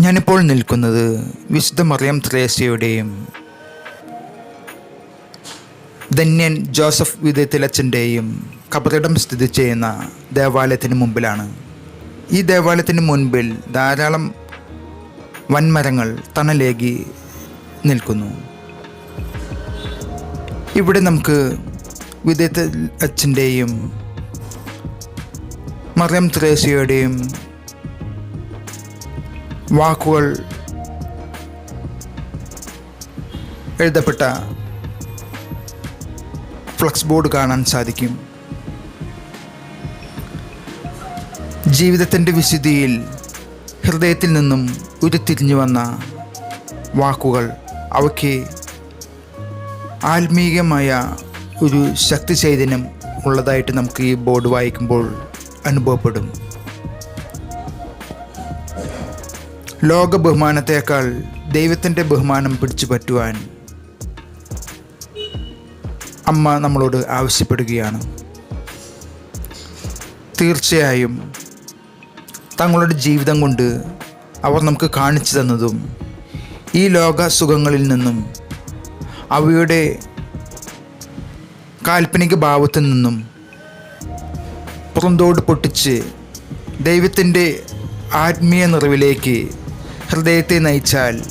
ഞാനിപ്പോൾ നിൽക്കുന്നത് വിശുദ്ധ മറിയം ത്രേസ്യയുടെയും ധന്യൻ ജോസഫ് വിധത്തിലച്ചന്റെയും കബറിടം സ്ഥിതി ചെയ്യുന്ന ദേവാലയത്തിന് മുമ്പിലാണ്. ഈ ദേവാലയത്തിന് മുൻപിൽ ധാരാളം വൻമരങ്ങൾ തണലേകി നിൽക്കുന്നു. ഇവിടെ നമുക്ക് വിദേത്ത അച്ഛന്റെയും മറിയം ത്രേസ്യയുടെയും വാക്കുകൾ എഴുതപ്പെട്ട ഫ്ലക്സ് ബോർഡ് കാണാൻ സാധിക്കും. ജീവിതത്തിന്റെ വിശുദ്ധിയിൽ ഹൃദയത്തിൽ നിന്നും ഉരുത്തിരിഞ്ഞു വന്ന വാക്കുകൾ അവയ്ക്ക് ആത്മീയമായ ഒരു ശക്തി ചൈതന്യം ഉള്ളതായിട്ട് നമുക്ക് ഈ ബോർഡ് വായിക്കുമ്പോൾ അനുഭവപ്പെടും. ലോക ബഹുമാനത്തേക്കാൾ ദൈവത്തിന്റെ ബഹുമാനം പിടിച്ചു പറ്റുവാൻ അമ്മ നമ്മളോട് ആവശ്യപ്പെടുകയാണ്. തീർച്ചയായും തങ്ങളുടെ ജീവിതം കൊണ്ട് അവർ നമുക്ക് കാണിച്ചു തന്നതും ഈ ലോക സുഖങ്ങളിൽ നിന്നും അവയുടെ കാൽപ്പനിക ഭാവത്തിൽ നിന്നും പുറന്തോട് പൊട്ടിച്ച് ദൈവത്തിന്റെ ആത്മീയ നിറവിലേക്ക് ഹൃദയത്തെ നയിച്ചാൽ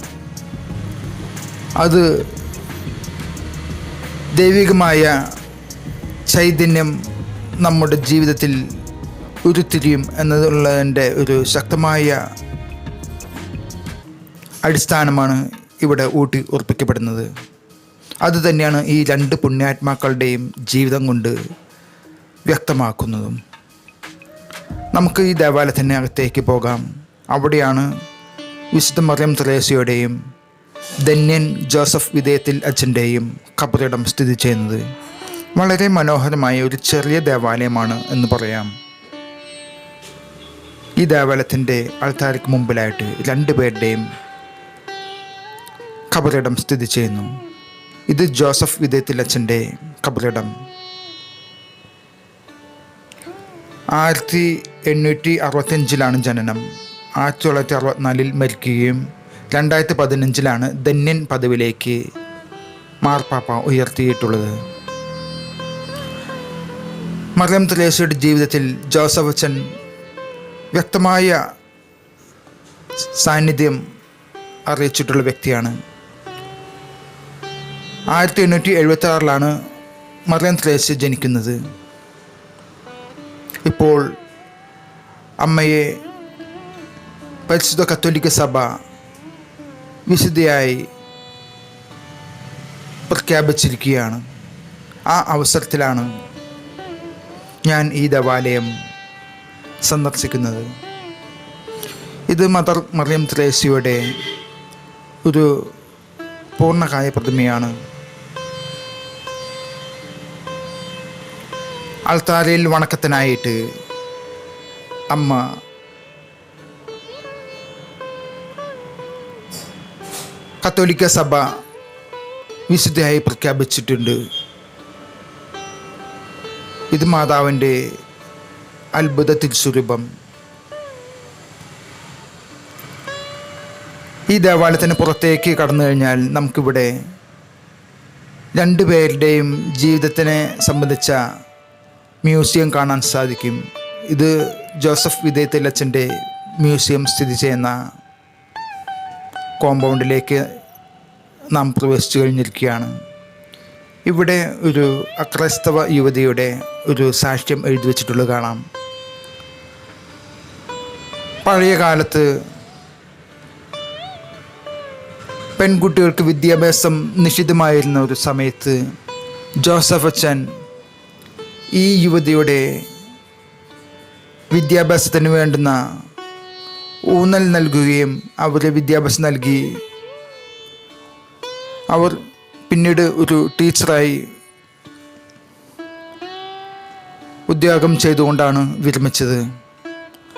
അത് ദൈവികമായ ചൈതന്യം നമ്മുടെ ജീവിതത്തിൽ ഉരുത്തിരിയും എന്നതുള്ളതിന്റെ ഒരു ശക്തമായ അടിസ്ഥാനമാണ് ഇവിടെ ഊട്ടി ഉറപ്പിക്കപ്പെടുന്നത്. അതുതന്നെയാണ് ഈ രണ്ട് പുണ്യാത്മാക്കളുടെയും ജീവിതം കൊണ്ട് വ്യക്തമാക്കുന്നതും. നമുക്ക് ഈ ദേവാലയത്തിന്റെ അകത്തേക്ക് പോകാം. അവിടെയാണ് വിശുദ്ധ മറിയം ത്രേസ്യയുടെയും ധന്യൻ ജോസഫ് വിധേയത്തിൽ അച്ഛന്റെയും കബറിടം സ്ഥിതി ചെയ്യുന്നത് വളരെ മനോഹരമായ ഒരു ചെറിയ ദേവാലയമാണ് എന്ന് പറയാം. ഈ ദേവാലയത്തിന്റെ ആൾക്കാർക്ക് മുമ്പിലായിട്ട് രണ്ട് പേരുടെയും കബറിടം സ്ഥിതി ചെയ്യുന്നു. ഇത് ജോസഫ് വിദേത്തിൽ അച്ഛന്റെ കബറിടം. ആയിരത്തി എണ്ണൂറ്റി അറുപത്തിയഞ്ചിലാണ് ജനനം. ആയിരത്തി തൊള്ളായിരത്തി അറുപത്തിനാലിൽ മരിക്കുകയും രണ്ടായിരത്തി പതിനഞ്ചിലാണ് ധന്യൻ പദവിയിലേക്ക് മാർപ്പാപ്പ ഉയർത്തിയിട്ടുള്ളത്. മറിയം ത്രേസ്യയുടെ ജീവിതത്തിൽ ജോസഫ് അച്ഛൻ വ്യക്തമായ സാന്നിധ്യം അറിയിച്ചിട്ടുള്ള വ്യക്തിയാണ്. ആയിരത്തി എണ്ണൂറ്റി എഴുപത്തി ആറിലാണ് മറിയം ത്രേസ്യ ജനിക്കുന്നത്. ഇപ്പോൾ അമ്മയെ പരിശുദ്ധ കത്തോലിക്ക സഭ വിശുദ്ധയായി പ്രഖ്യാപിച്ചിരിക്കുകയാണ് ആ അവസരത്തിലാണ് ഞാൻ ഈ ദേവാലയം സന്ദർശിക്കുന്നത്. ഇത് മദർ മറിയം ത്രേസ്യയുടെ ഒരു പൂർണകായ പ്രതിമയാണ്. അൾത്താരയിൽ വണക്കത്തിനായിട്ട് അമ്മ കത്തോലിക്ക സഭ വിശുദ്ധയായി പ്രഖ്യാപിച്ചിട്ടുണ്ട്. ഇത് മാതാവിന്റെ അത്ഭുത തിരുസ്വരൂപം. ഈ ദേവാലയത്തിന് പുറത്തേക്ക് കടന്നു കഴിഞ്ഞാൽ നമുക്കിവിടെ രണ്ടു പേരുടെയും ജീവിതത്തിനെ സംബന്ധിച്ച മ്യൂസിയം കാണാൻ സാധിക്കും. ഇത് ജോസഫ് വിധേയത്തിലച്ചന്റെ മ്യൂസിയം സ്ഥിതി ചെയ്യുന്ന കോമ്പൗണ്ടിലേക്ക് നാം പ്രവേശിച്ചു കഴിഞ്ഞിരിക്കുകയാണ്. ഇവിടെ ഒരു അക്രൈസ്തവ യുവതിയുടെ ഒരു സാക്ഷ്യം എഴുതി വച്ചിട്ടുള്ളത് കാണാം. പഴയ കാലത്ത് പെൺകുട്ടികൾക്ക് വിദ്യാഭ്യാസം നിഷിദ്ധമായിരുന്ന ഒരു സമയത്ത് ജോസഫ് അച്ഛൻ ഈ യുവതിയുടെ വിദ്യാഭ്യാസത്തിന് വേണ്ടുന്ന ഊന്നൽ നൽകുകയും അവരെ വിദ്യാഭ്യാസം നൽകി. അവർ പിന്നീട് ഒരു ടീച്ചറായി ഉദ്യോഗം ചെയ്തുകൊണ്ടാണ് വിരമിച്ചത്.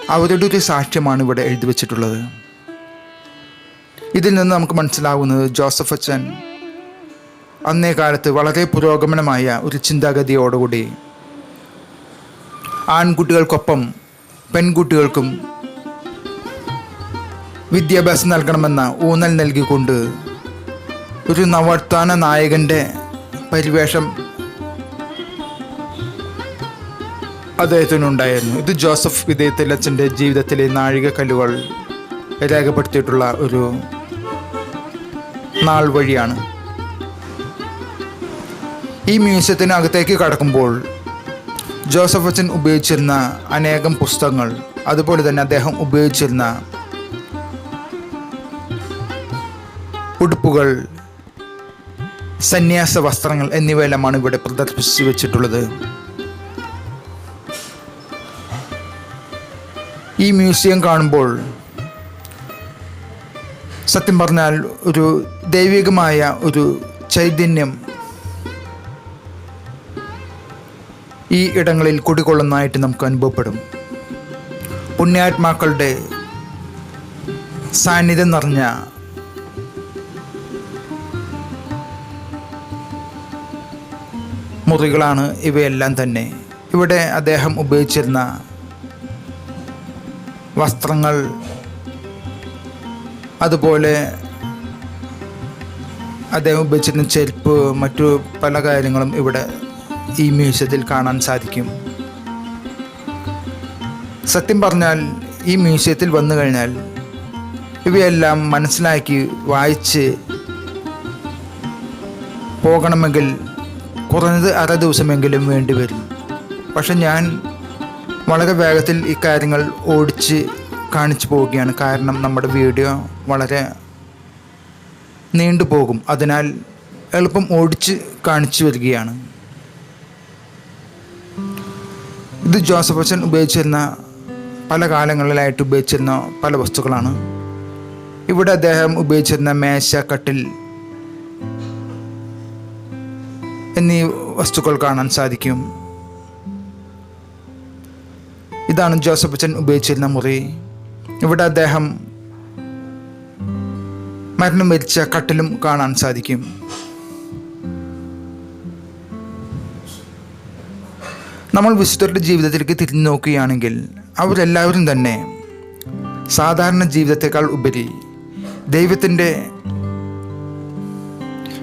അവരുടെ ഒരു സാക്ഷ്യമാണ് ഇവിടെ എഴുതി വച്ചിട്ടുള്ളത്. ഇതിൽ നിന്ന് നമുക്ക് മനസ്സിലാവുന്നത് ജോസഫ് അച്ഛൻ അന്നേ കാലത്ത് വളരെ പുരോഗമനമായ ഒരു ചിന്താഗതിയോടുകൂടി ആൺകുട്ടികൾക്കൊപ്പം പെൺകുട്ടികൾക്കും വിദ്യാഭ്യാസം നൽകണമെന്ന ഊന്നൽ നൽകിക്കൊണ്ട് ഒരു നവോത്ഥാന നായകന്റെ പരിവേഷം അദ്ദേഹത്തിനുണ്ടായിരുന്നു. ഇത് ജോസഫ് വിധേയത്തിലച്ഛന്റെ ജീവിതത്തിലെ നാഴികക്കല്ലുകൾ രേഖപ്പെടുത്തിയിട്ടുള്ള ഒരു നാൾ വഴിയാണ്. ഈ മ്യൂസിയത്തിനകത്തേക്ക് കടക്കുമ്പോൾ ജോസഫ് അച്ഛൻ ഉപയോഗിച്ചിരുന്ന അനേകം പുസ്തകങ്ങൾ അതുപോലെ തന്നെ അദ്ദേഹം ഉപയോഗിച്ചിരുന്ന ഉടുപ്പുകൾ സന്യാസ വസ്ത്രങ്ങൾ എന്നിവയെല്ലാമാണ് ഇവിടെ പ്രദർശിപ്പിച്ചു വെച്ചിട്ടുള്ളത്. ഈ മ്യൂസിയം കാണുമ്പോൾ സത്യം പറഞ്ഞാൽ ഒരു ദൈവികമായ ഒരു ചൈതന്യം ഈ ഇടങ്ങളിൽ കുടികൊള്ളുന്നതായിട്ട് നമുക്ക് അനുഭവപ്പെടും. പുണ്യാത്മാക്കളുടെ സാന്നിധ്യം നിറഞ്ഞ മുറികളാണ് ഇവയെല്ലാം തന്നെ. ഇവിടെ അദ്ദേഹം ഉപയോഗിച്ചിരുന്ന വസ്ത്രങ്ങൾ അതുപോലെ അദ്ദേഹം ഉപയോഗിച്ചിരുന്ന ചെരുപ്പ് മറ്റു പല കാര്യങ്ങളും ഇവിടെ ഈ മ്യൂസിയത്തിൽ കാണാൻ സാധിക്കും. സത്യം പറഞ്ഞാൽ ഈ മ്യൂസിയത്തിൽ വന്നു കഴിഞ്ഞാൽ ഇവയെല്ലാം മനസ്സിലാക്കി വായിച്ച് പോകണമെങ്കിൽ കുറഞ്ഞത് അര ദിവസമെങ്കിലും വേണ്ടി വരും. പക്ഷെ ഞാൻ വളരെ വേഗത്തിൽ ഇക്കാര്യങ്ങൾ കാര്യങ്ങൾ ഓടിച്ച് കാണിച്ചു പോവുകയാണ്. കാരണം നമ്മുടെ വീഡിയോ വളരെ നീണ്ടു പോകും. അതിനാൽ എളുപ്പം ഓടിച്ച് കാണിച്ചു വരികയാണ്. ഇത് ജോസഫ് അച്ഛൻ ഉപയോഗിച്ചിരുന്ന പല കാലങ്ങളിലായിട്ട് ഉപയോഗിച്ചിരുന്ന പല വസ്തുക്കളാണ്. ഇവിടെ അദ്ദേഹം ഉപയോഗിച്ചിരുന്ന മേശ കട്ടിൽ എന്നീ വസ്തുക്കൾ കാണാൻ സാധിക്കും. ഇതാണ് ജോസഫ് അച്ഛൻ ഉപയോഗിച്ചിരുന്ന മുറി. ഇവിടെ അദ്ദേഹം മരണം വരിച്ച കട്ടിലും കാണാൻ സാധിക്കും. നമ്മൾ വിശുദ്ധരുടെ ജീവിതത്തിലേക്ക് തിരിഞ്ഞു നോക്കുകയാണെങ്കിൽ അവരെല്ലാവരും തന്നെ സാധാരണ ജീവിതത്തെക്കാൾ ഉപരി ദൈവത്തിന്റെ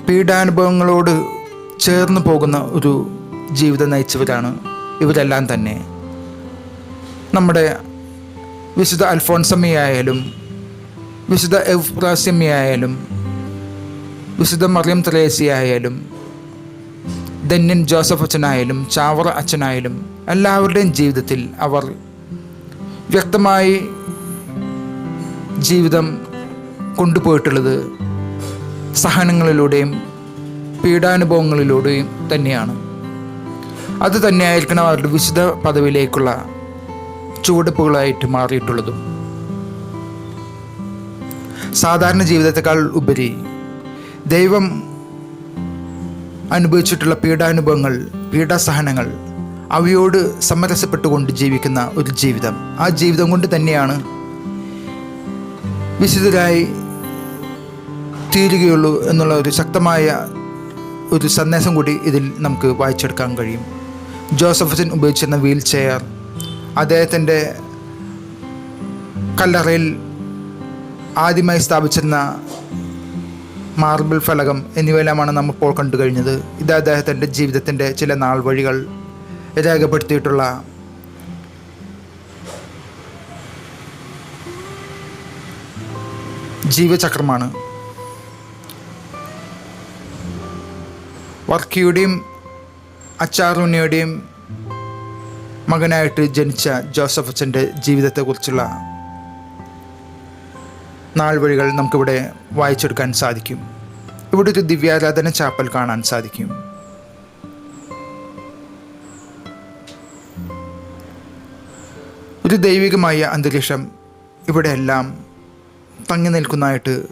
പീഡാനുഭവങ്ങളോട് ചേർന്ന് പോകുന്ന ഒരു ജീവിതം നയിച്ചവരാണ് ഇവരെല്ലാം തന്നെ. നമ്മുടെ വിശുദ്ധ അൽഫോൺസമ്മയായാലും വിശുദ്ധ എഫ്രാസ്യമ്മയായാലും വിശുദ്ധ മറിയം ത്രേസിയായാലും ധന്യൻ ജോസഫ് അച്ഛനായാലും ചാവറ അച്ഛനായാലും എല്ലാവരുടെയും ജീവിതത്തിൽ അവർ വ്യക്തമായി ജീവിതം കൊണ്ടുപോയിട്ടുള്ളത് സഹനങ്ങളിലൂടെയും പീഡാനുഭവങ്ങളിലൂടെയും തന്നെയാണ്. അത് തന്നെയായിരിക്കണം അവരുടെ വിശുദ്ധ പദവിയിലേക്കുള്ള ചുവടുപ്പുകളായിട്ട് മാറിയിട്ടുള്ളതും. സാധാരണ ജീവിതത്തെക്കാൾ ഉപരി ദൈവം അനുഭവിച്ചിട്ടുള്ള പീഡാനുഭവങ്ങൾ പീഡാസഹനങ്ങൾ അവയോട് സമരസപ്പെട്ടുകൊണ്ട് ജീവിക്കുന്ന ഒരു ജീവിതം. ആ ജീവിതം കൊണ്ട് തന്നെയാണ് വിശുദ്ധരായി തീരുകയുള്ളൂ എന്നുള്ള ഒരു ശക്തമായ ഒരു സന്ദേശം കൂടി ഇതിൽ നമുക്ക് വായിച്ചെടുക്കാൻ കഴിയും. ജോസഫസിൻ ഉപയോഗിച്ചിരുന്ന വീൽ ചെയർ അദ്ദേഹത്തിന്റെ കല്ലറയിൽ ആദ്യമായി സ്ഥാപിച്ചിരുന്ന മാർബിൾ ഫലകം എന്നിവയെല്ലാമാണ് നമ്മൾ ഇപ്പോൾ കണ്ടു കഴിഞ്ഞത്. ഇത് അദ്ദേഹത്തിന്റെ ജീവിതത്തിന്റെ ചില നാൾ വഴികൾ രേഖപ്പെടുത്തിയിട്ടുള്ള ജീവചക്രമാണ്. വർക്കിയുടെയും അച്ചാറുണ്ണിയുടെയും മകനായിട്ട് ജനിച്ച ജോസഫ് അച്ഛന്റെ ജീവിതത്തെക്കുറിച്ചുള്ള നാൾ വഴികൾ നമുക്കിവിടെ വായിച്ചെടുക്കാൻ സാധിക്കും. ഇവിടെ ഒരു ദിവ്യാരാധന ചാപ്പൽ കാണാൻ സാധിക്കും. ഒരു ദൈവികമായ അന്തരീക്ഷം ഇവിടെയെല്ലാം തങ്ങി നിൽക്കുന്നതായിട്ട്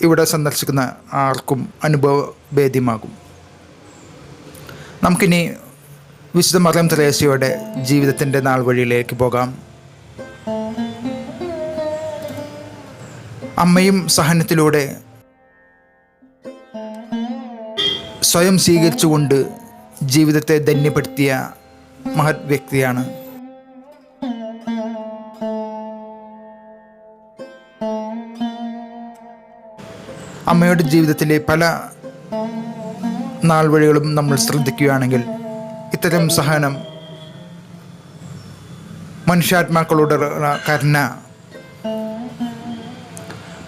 ഇവിടെ സന്ദർശിക്കുന്ന ആർക്കും അനുഭവഭേദ്യമാകും നമുക്കിനി വിശുദ്ധ മറിയം തെരേശയുടെ ജീവിതത്തിന്റെ നാൾ വഴിയിലേക്ക് പോകാം. അമ്മയും സഹനത്തിലൂടെ സ്വയം സ്വീകരിച്ചുകൊണ്ട് ജീവിതത്തെ ധന്യപ്പെടുത്തിയ മഹത് വ്യക്തിയാണ്. അമ്മയുടെ ജീവിതത്തിലെ പല നാൾ വഴികളും നമ്മൾ ശ്രദ്ധിക്കുകയാണെങ്കിൽ ഇത്തരം സഹനം മനുഷ്യാത്മാക്കളോട് കരുണ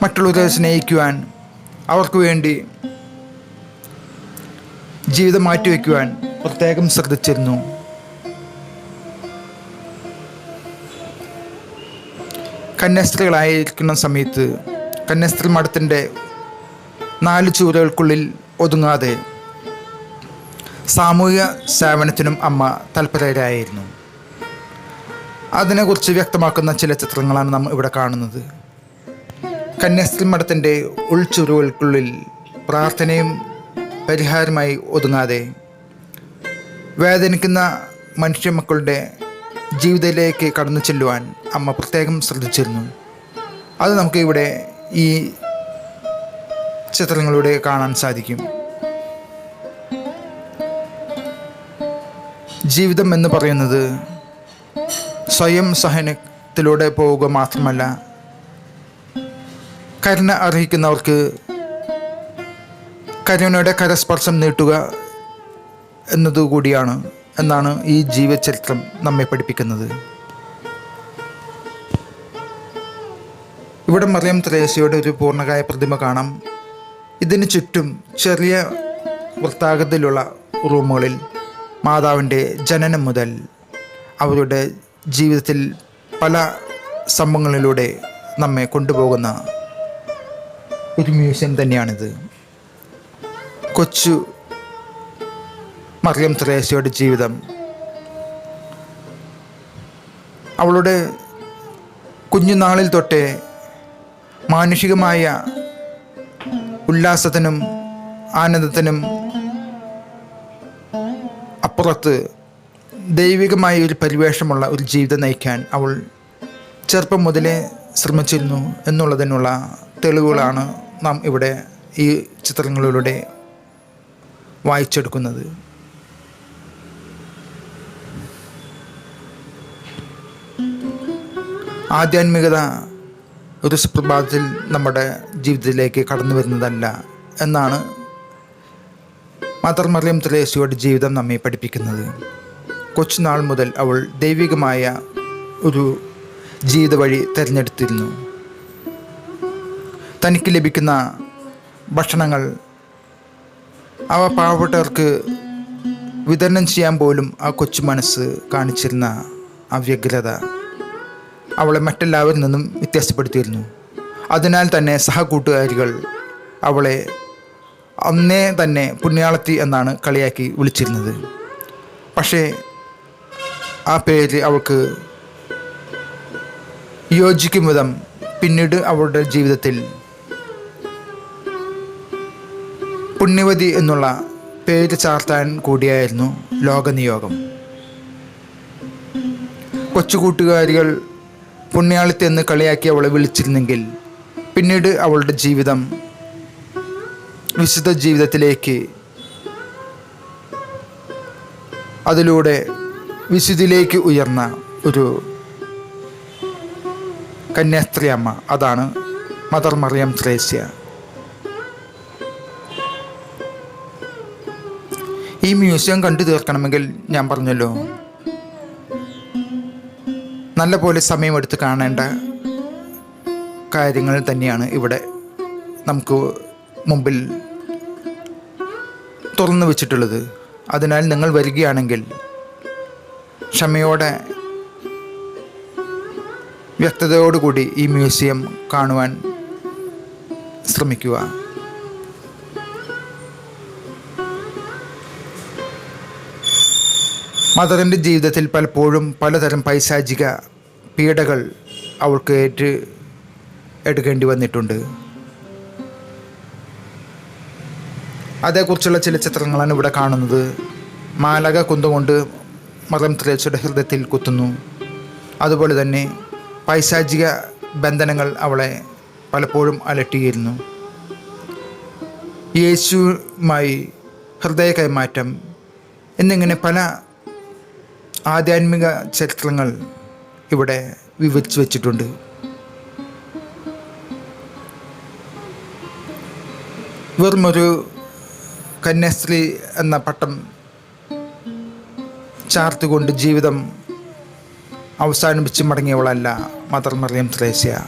മറ്റുള്ളവരെ സ്നേഹിക്കുവാൻ അവർക്ക് വേണ്ടി ജീവിതം മാറ്റിവെക്കുവാൻ പ്രത്യേകം ശ്രദ്ധിച്ചിരുന്നു. കന്യാസ്ത്രീകളായിരിക്കുന്ന സമയത്ത് കന്യാസ്ത്രീ മഠത്തിന്റെ നാല് ചൂരകൾക്കുള്ളിൽ ഒതുങ്ങാതെ സാമൂഹിക സേവനത്തിനും അമ്മ തൽപരരായിരുന്നു. അതിനെക്കുറിച്ച് വ്യക്തമാക്കുന്ന ചില ചിത്രങ്ങളാണ് നാം ഇവിടെ കാണുന്നത്. കന്യാസ്ത്രീ മഠത്തിന്റെ ഉൾച്ചുരുവൽക്കുള്ളിൽ പ്രാർത്ഥനയും പരിഹാരമായി ഒതുങ്ങാതെ വേദനിക്കുന്ന മനുഷ്യമക്കളുടെ ജീവിതത്തിലേക്ക് കടന്നു ചെല്ലുവാൻ അമ്മ പ്രത്യേകം ശ്രദ്ധിച്ചിരുന്നു. അത് നമുക്ക് ഇവിടെ ഈ ചിത്രങ്ങളിലൂടെ കാണാൻ സാധിക്കും. ജീവിതം എന്ന് പറയുന്നത് സ്വയം സഹനത്തിലൂടെ പോവുക മാത്രമല്ല കരുണ അർഹിക്കുന്നവർക്ക് കരുണയുടെ കരസ്പർശം നീട്ടുക എന്നതുകൂടിയാണ് എന്നാണ് ഈ ജീവചരിത്രം നമ്മെ പഠിപ്പിക്കുന്നത്. ഇവിടെ മറിയം ത്രേസ്യയുടെ ഒരു പൂർണകായ പ്രതിമ കാണാം. ഇതിന് ചുറ്റും ചെറിയ വൃത്താകൃതിയിലുള്ള റൂമുകളിൽ മാതാവിന്റെ ജനനം മുതൽ അവരുടെ ജീവിതത്തിൽ പല സംഭവങ്ങളിലൂടെ നമ്മെ കൊണ്ടുപോകുന്ന ഒരു മ്യൂസിയം തന്നെയാണിത്. കൊച്ചു മറിയം ത്രേസ്യയുടെ ജീവിതം. അവളുടെ കുഞ്ഞുനാളിൽ തൊട്ടേ മാനുഷികമായ ഉല്ലാസത്തിനും ആനന്ദത്തിനും അപ്പുറത്ത് ദൈവികമായ ഒരു പരിവേഷമുള്ള ഒരു ജീവിതം നയിക്കാൻ അവൾ ചെറുപ്പം മുതലേ ശ്രമിച്ചിരുന്നു എന്നുള്ളതിനുള്ള തെളിവുകളാണ് നാം ഇവിടെ ഈ ചിത്രങ്ങളിലൂടെ വായിച്ചെടുക്കുന്നത്. ആധ്യാത്മികത ഒരു സുപ്രഭാതത്തിൽ നമ്മുടെ ജീവിതത്തിലേക്ക് കടന്നു വരുന്നതല്ല എന്നാണ് മദർ മറിയം ത്രേസ്യയുടെ ജീവിതം നമ്മെ പഠിപ്പിക്കുന്നത്. കൊച്ചുനാൾ മുതൽ അവൾ ദൈവികമായ ഒരു ജീവിത വഴി തിരഞ്ഞെടുത്തിരുന്നു. തനിക്ക് ലഭിക്കുന്ന ഭക്ഷണങ്ങൾ അവ പാവപ്പെട്ടവർക്ക് വിതരണം ചെയ്യാൻ പോലും ആ കൊച്ചു മനസ്സ് കാണിച്ചിരുന്ന ആ വ്യഗ്രത അവളെ മറ്റെല്ലാവരിൽ നിന്നും വ്യത്യാസപ്പെടുത്തിയിരുന്നു. അതിനാൽ തന്നെ സഹകൂട്ടുകാരികൾ അവളെ അന്നേ തന്നെ പുണ്യാളത്തി എന്നാണ് കളിയാക്കി വിളിച്ചിരുന്നത്. പക്ഷേ ആ പേര് അവൾക്ക് യോജിക്കും വിധം പിന്നീട് അവളുടെ ജീവിതത്തിൽ പുണ്യവതി എന്നുള്ള പേര് ചാർത്താൻ കൂടിയായിരുന്നു ലോകനിയോഗം. കൊച്ചുകൂട്ടുകാരികൾ പുണ്യാളിത്തെന്ന് കളിയാക്കി അവളെ വിളിച്ചിരുന്നെങ്കിൽ പിന്നീട് അവളുടെ ജീവിതം വിശുദ്ധ ജീവിതത്തിലേക്ക് അതിലൂടെ വിശുദ്ധിയിലേക്ക് ഉയർന്ന ഒരു കന്യാസ്ത്രീ അമ്മ അതാണ് മദർ മറിയം ത്രേസ്യ. ഈ മ്യൂസിയം കണ്ടു തീർക്കണമെങ്കിൽ ഞാൻ പറഞ്ഞല്ലോ നല്ല പോലെ സമയമെടുത്ത് കാണേണ്ട കാര്യങ്ങൾ തന്നെയാണ് ഇവിടെ നമുക്ക് മുമ്പിൽ തുറന്നു വെച്ചിട്ടുള്ളത്. അതിനാൽ നിങ്ങൾ വരികയാണെങ്കിൽ ക്ഷമയോടെ വ്യക്തതയോടുകൂടി ഈ മ്യൂസിയം കാണുവാൻ ശ്രമിക്കുക. മദറിന്റെ ജീവിതത്തിൽ പലപ്പോഴും പലതരം പൈശാചിക പീഡകൾ അവൾക്ക് ഏറ്റ് എടുക്കേണ്ടി വന്നിട്ടുണ്ട്. അതേക്കുറിച്ചുള്ള ചില ചിത്രങ്ങളാണ് ഇവിടെ കാണുന്നത്. മാലക കുന്തുകൊണ്ട് മതം ത്രേച്ചയുടെ ഹൃദയത്തിൽ കുത്തുന്നു. അതുപോലെ തന്നെ പൈശാചിക ബന്ധനങ്ങൾ അവളെ പലപ്പോഴും അലട്ടിയിരുന്നു. യേശുമായി ഹൃദയ കൈമാറ്റം എന്നിങ്ങനെ പല ആധ്യാത്മിക ചരിത്രങ്ങൾ ഇവിടെ വിവരിച്ചു വച്ചിട്ടുണ്ട്. വെറുമൊരു കന്യാസ്ത്രീ എന്ന പട്ടം ചാർത്തുകൊണ്ട് ജീവിതം അവസാനിപ്പിച്ച് മടങ്ങിയവളല്ല മദർ മറിയം ത്രേസ്യ.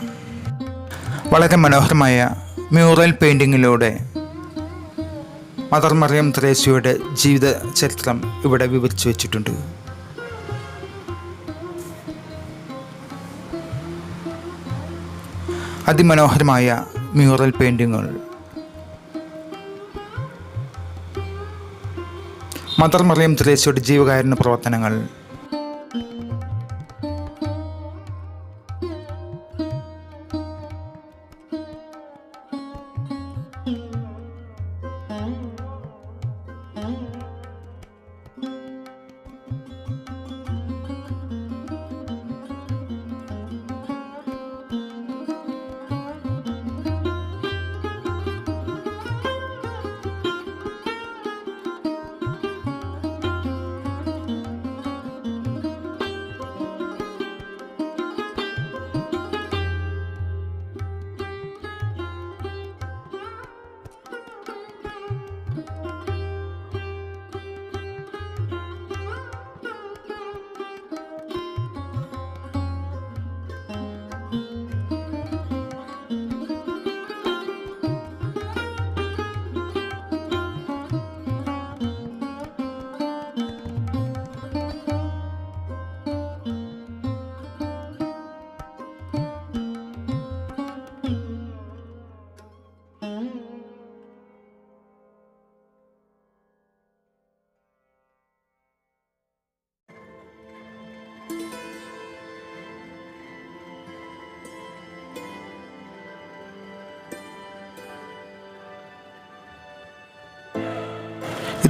വളരെ മനോഹരമായ മ്യൂറൽ പെയിന്റിങ്ങിലൂടെ മദർ മറിയം ത്രേസ്യയുടെ ജീവിത ചരിത്രം ഇവിടെ വിവരിച്ചു വച്ചിട്ടുണ്ട്. അതിമനോഹരമായ മ്യൂറൽ പെയിന്റിങ്ങുകൾ മദർ മറിയം ത്രേസ്യയുടെ ജീവകാരുണ്യ പ്രവർത്തനങ്ങൾ.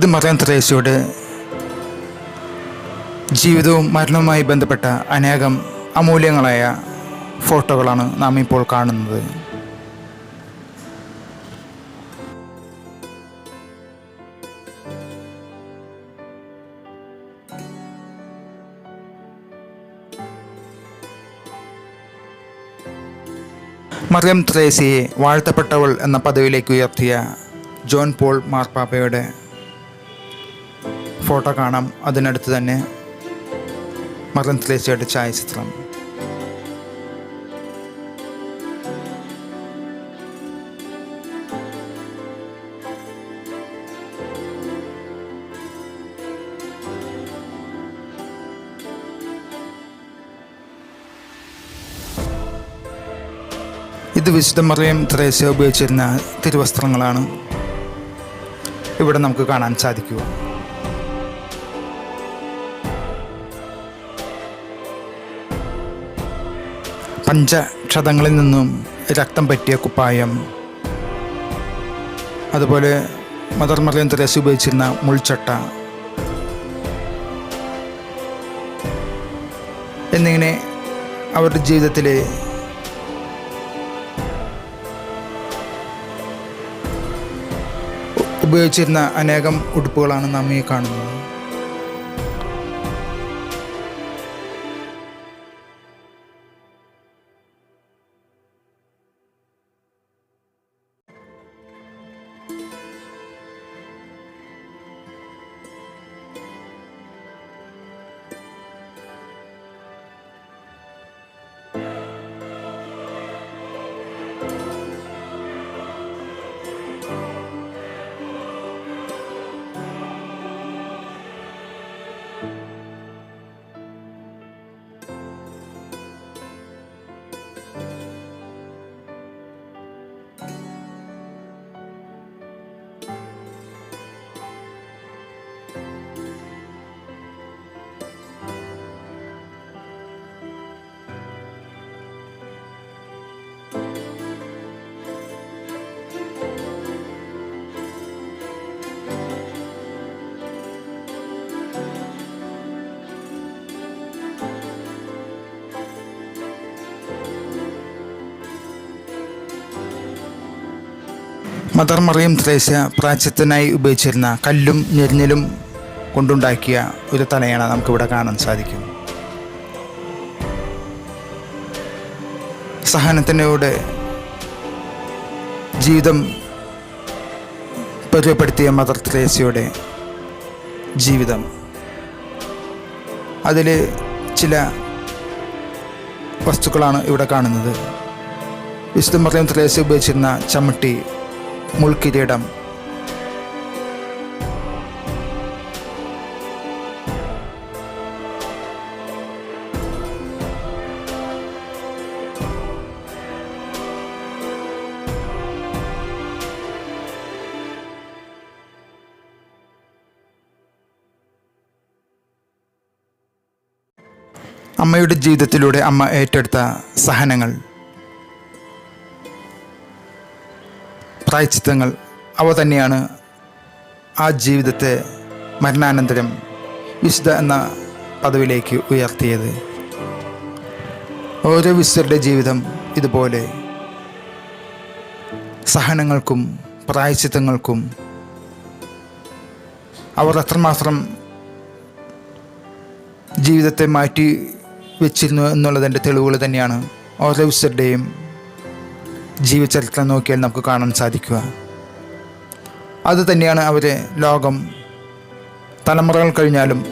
ഇത് മറിയം ത്രേസ്യയുടെ ജീവിതവും മരണവുമായി ബന്ധപ്പെട്ട അനേകം അമൂല്യങ്ങളായ ഫോട്ടോകളാണ് നാം ഇപ്പോൾ കാണുന്നത്. മറിയം ത്രേസിയെ വാഴ്ത്തപ്പെട്ടവൾ എന്ന പദവിയിലേക്ക് ഉയർത്തിയ ജോൺ പോൾ മാർപ്പാപ്പയുടെ ഫോട്ടോ കാണാം. അതിനടുത്ത് തന്നെ മറിയം ചായ ഛായാചിത്രം ഇത് വിശുദ്ധ മറിയം ത്രേസ്യ ഉപയോഗിച്ചിരുന്ന തിരുവസ്ത്രങ്ങളാണ്. ഇവിടെ നമുക്ക് കാണാൻ സാധിക്കുക. പഞ്ചക്ഷതങ്ങളിൽ നിന്നും രക്തം പറ്റിയ കുപ്പായം. അതുപോലെ മദർ മറിയം തെരേസ് ഉപയോഗിച്ചിരുന്ന മുൾച്ചട്ട. എന്നിങ്ങനെ അവരുടെ ജീവിതത്തിലെ ഉപയോഗിച്ചിരുന്ന അനേകം ഉടുപ്പുകളാണ് നാം ഈ കാണുന്നത്. മദർ മറിയം ത്രേസ്യ പ്രാച്യത്തിനായി ഉപയോഗിച്ചിരുന്ന കല്ലും ഞെരിഞ്ഞലും കൊണ്ടുണ്ടാക്കിയ ഒരു തലയാണ് നമുക്കിവിടെ കാണാൻ സാധിക്കും. സഹനത്തിനോടെ ജീവിതം പരിചയപ്പെടുത്തിയ മദർ തെരേസയുടെ ജീവിതം. അതിൽ ചില വസ്തുക്കളാണ് ഇവിടെ കാണുന്നത്. വിശുദ്ധ മറിയം ത്രേസ ഉപയോഗിച്ചിരുന്ന ചമ്മട്ടി മുൾക്കിരീടം. അമ്മയുടെ ജീവിതത്തിലൂടെ അമ്മ ഏറ്റെടുത്ത സഹനങ്ങൾ. പ്രായച്ചിത്തങ്ങൾ. അവ തന്നെയാണ് ആ ജീവിതത്തെ മരണാനന്തരം വിശുദ്ധ എന്ന പദവിയിലേക്ക് ഉയർത്തിയത്. ഓരോ വിശുദ്ധരുടെ ജീവിതം ഇതുപോലെ. സഹനങ്ങൾക്കും പ്രായച്ചിത്തങ്ങൾക്കും. അവർ അത്രമാത്രം ജീവിതത്തെ മാറ്റി വെച്ചിരുന്നു എന്നുള്ളതിന്റെ തെളിവുകൾ തന്നെയാണ് ഓരോ വിശുദ്ധരുടെയും ജീവചരിത്രം നോക്കിയാൽ നമുക്ക് കാണാൻ സാധിക്കുക. അത് തന്നെയാണ് അവരെ ലോകം തലമുറകൾ കഴിഞ്ഞാലും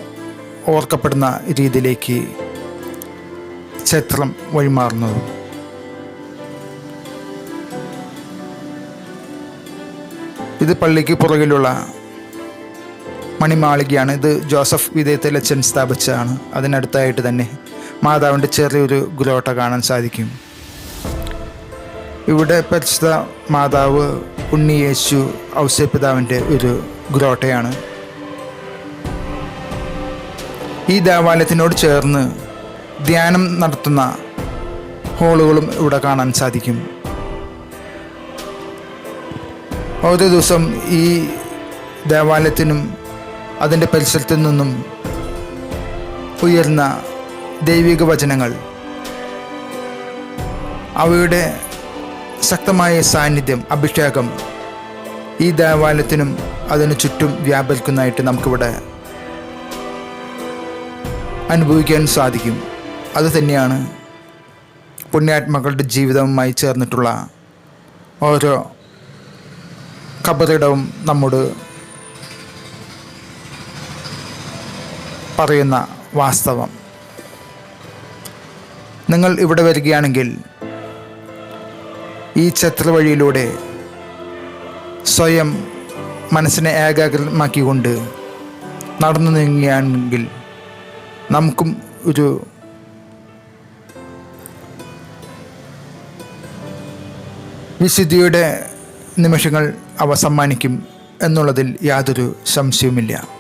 ഓർക്കപ്പെടുന്ന രീതിയിലേക്ക് ചരിത്രം വഴിമാറുന്നത്. ഇത് പള്ളിക്ക് പുറകിലുള്ള മണിമാളികയാണ്. ഇത് ജോസഫ് വിധേയത്തിലച്ചൻ സ്ഥാപിച്ചതാണ്. അതിനടുത്തായിട്ട് തന്നെ മാതാവിന്റെ ചെറിയൊരു ഗ്രോട്ട കാണാൻ സാധിക്കും. ഇവിടെ പരിശുദ്ധ മാതാവ് ഉണ്ണിയേശു ഔസ്യപിതാവിന്റെ ഒരു ഗ്രോട്ടയാണ്. ഈ ദേവാലയത്തിനോട് ചേർന്ന് ധ്യാനം നടത്തുന്ന ഹോളുകളും ഇവിടെ കാണാൻ സാധിക്കും. ഓരോ ദിവസം ഈ ദേവാലയത്തിനും അതിന്റെ പരിസരത്തു നിന്നും ഉയർന്ന ദൈവിക വചനങ്ങൾ അവയുടെ ശക്തമായ സാന്നിധ്യം അഭിഷേകം ഈ ദേവാലയത്തിനും അതിനു ചുറ്റും വ്യാപരിക്കുന്നതായിട്ട് നമുക്കിവിടെ അനുഭവിക്കാൻ സാധിക്കും. അത് തന്നെയാണ് പുണ്യാത്മകളുടെ ജീവിതവുമായി ചേർന്നിട്ടുള്ള ഓരോ കബറിടവും നമ്മോട് പറയുന്ന വാസ്തവം. നിങ്ങൾ ഇവിടെ വരികയാണെങ്കിൽ ഈ ചത്ര വഴിയിലൂടെ സ്വയം മനസ്സിനെ ഏകാഗ്രമാക്കിക്കൊണ്ട് നടന്നു നീങ്ങുകയാണെങ്കിൽ നമുക്കും ഒരു വിശുദ്ധിയുടെ നിമിഷങ്ങൾ അവ സമ്മാനിക്കും എന്നുള്ളതിൽ യാതൊരു സംശയവുമില്ല.